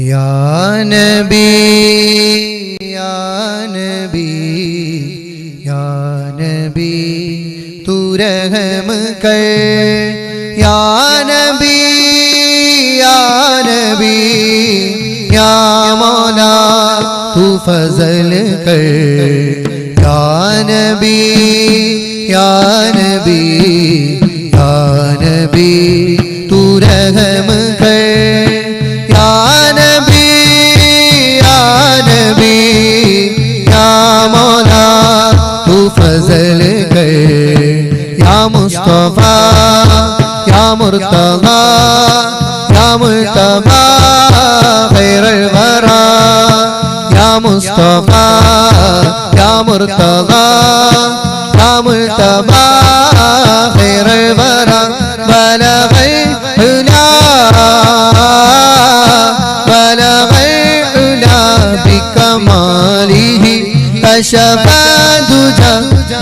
या नबी या नबी या नबी, तू रहम कर। या नबी या नबी, या मौला, तू फजल कर। या नबी या नबी या नबी फजल गए या मुस्तफा या मुर्तबा या मुर्तबा खैर वरा या मुस्तफा या मुर्तबा या मुर्तबा खैर वरा बला हुना बला हुना बिकमालिही कशफा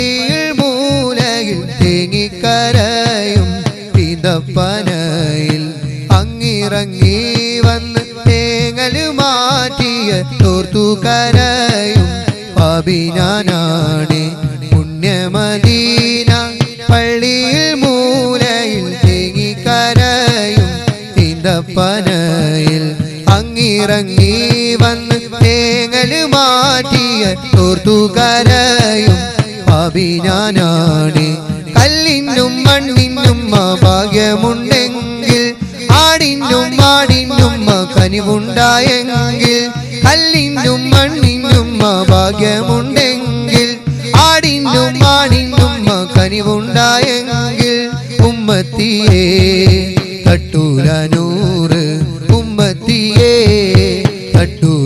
പള്ളിയിൽ മൂലയിൽ തേങ്ങിക്കരയും പിതപ്പനയിൽ അങ്ങിറങ്ങി വന്ന് തേങ്ങൽ മാറ്റിയ തോർത്തു കരയും പാപിനാനാണ് പുണ്യമദീന. പള്ളിയിൽ മൂലയിൽ തേങ്ങിക്കരയും പിതപ്പനയിൽ അങ്ങിറങ്ങി വന്ന് തേങ്ങൽ മാറ്റിയ തോർത്തു കരയും പാപിനാനാണ് കല്ലിനും മണ്ണിനും ഭാഗ്യമുണ്ടെങ്കിൽ ആടിനും മാടിനും കനിവുണ്ടായെങ്കിൽ കല്ലിനും മണ്ണിനും ഭാഗ്യമുണ്ടെങ്കിൽ ആടിനും മാടിനും കനിവുണ്ടായെങ്കിൽ ഉമ്മത്തിയേ തട്ടൂല നൂറ് ഉമ്മത്തിയേ തട്ടൂല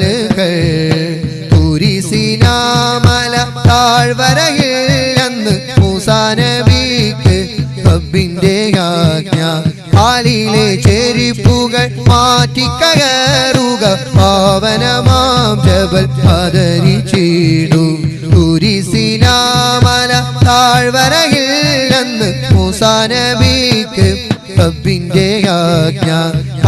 ഫസൽ കൈ തുരിസിനാമല താഴ്വരയിൽ അന്ന് മൂസാനബിക്ക് റബ്ബിന്റെ ആജ്ഞ. കാലിലെ ചെരിപ്പുകൾ മാറ്റിക്കയറുക പാവനമാം ജബൽ ആദരിച്ചിടു തുരിസിനാമല താഴ്വരയിൽ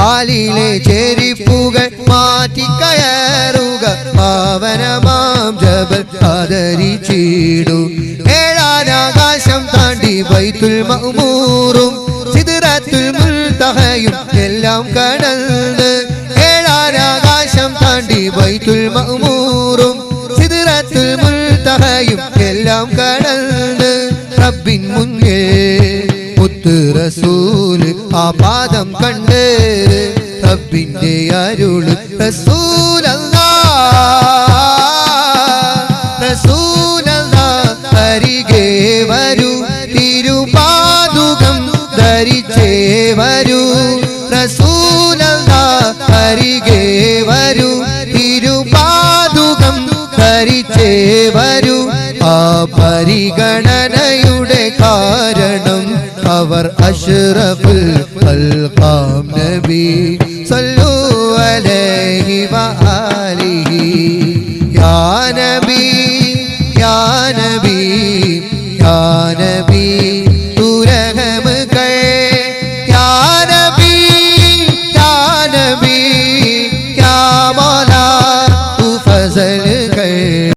കാലിലെ ചെരിപ്പുകൾ മാറ്റിക്കയറുക. പാവനമാം ജബൽ ആദരിച്ചിടു. ഏഴാനാകാശം താണ്ടി വൈത്തുൽ മൗമൂറും സിദ്റത്തുൽ മുൽതഹയും എല്ലാം കടന്ന്. ഏഴാനാകാശം താണ്ടി വൈത്തുൽ മഅ്മൂറും റസൂൽ ആ പാദം കണ്ട് റബ്ബിന്റെ അരുൾ റസൂല റസൂലല്ലാ വരൂ തിരുപാതുകം അരികെ പരിഗണനയുടെ കാരണം അവർ അഷ്റഫുൽ ഖൽഖാം നബി സല്ലു അലൈഹി വആലിഹി. യാ നബി യാ നബി യാ നബി.